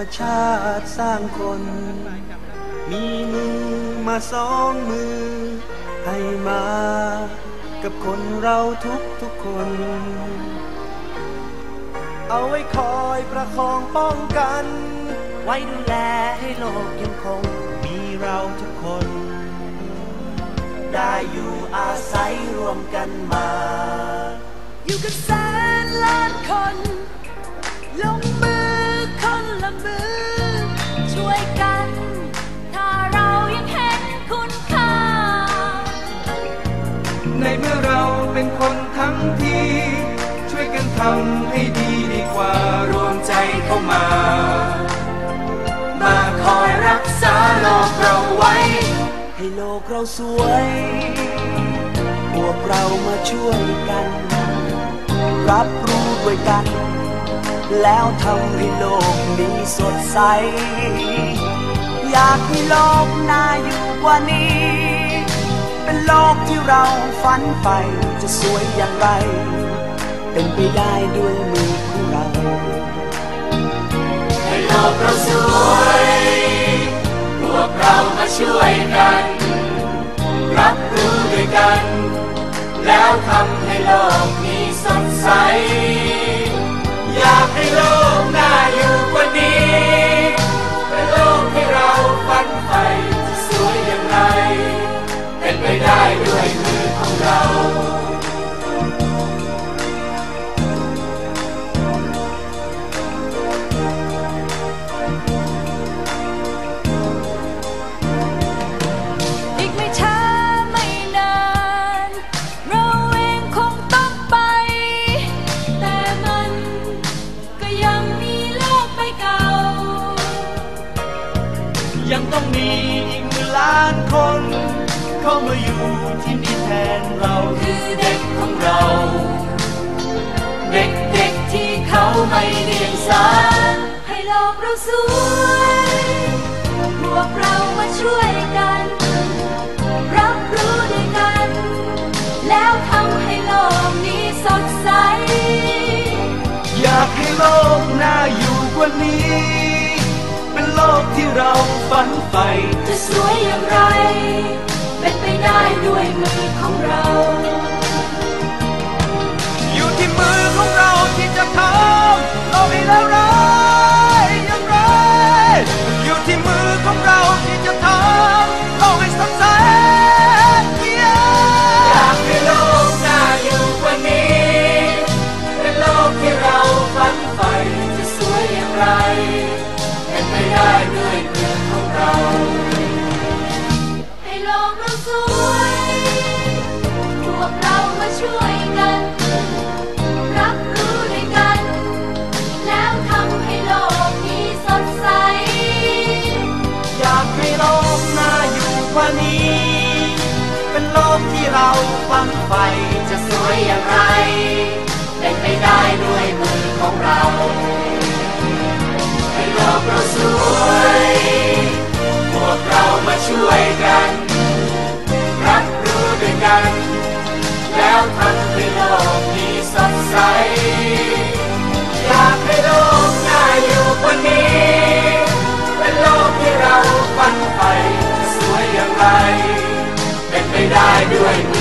มชาติสร้างคน มีมือมาสองมือ ให้มา กับคนเราทุกทุกคน เอาไว้คอยประคองป้องกัน ไว้ดูแลให้โลกยังคง มีเราทุกคน ได้อยู่อาศัยรวมกันมา อยู่กันแสนล้านคน ลงมือ เป็นคนทั้งที ช่วยกันทำให้ดีดีกว่ารวมใจเข้ามา มาคอยรักษาโลกเราไว้ ให้โลกเราสวย พวกเรามาช่วยกัน รับรู้ด้วยกัน แล้วทำให้โลกนี้สดใส อยากให้โลกน่าอยู่กว่านี้ เป็นโลกที่เราฝันไปจะสวยอย่างไร เป็นไปได้ด้วยมือของเรา ให้โลกเราสวย พวกเรามาช่วยกัน รับรู้ด้วยกัน ล้านคนเข้ามาอยู่ที่นี่แทนเราคือเด็กของเรา เด็กๆที่เขาไม่เรียงสาให้โลกเราสวยพวกเรามาช่วยกัน รับรู้ด้วยกัน แล้วทำให้โลกนี้สดใส อยากให้โลกน่าอยู่กว่านี้ ลกที่เราฝันใฝ่จะสวยอย่างไร เป็นไปได้ด้วยมือของเรา อยู่ที่มือของเราที่จะทำ โลกที่เราฝันใฝ่จะสวยอย่างไร เป็นไปได้ด้วยมือของเรา ให้โลกเราสวยพวกเรามาช่วยกัน รับรู้ด้วยกัน แล้วทำให้โลกนี้สดใส อยากให้โลกน่าอยู่กว่านี้ เป็นโลกที่เราฝันใฝ่จะสวยอย่างไร I do England.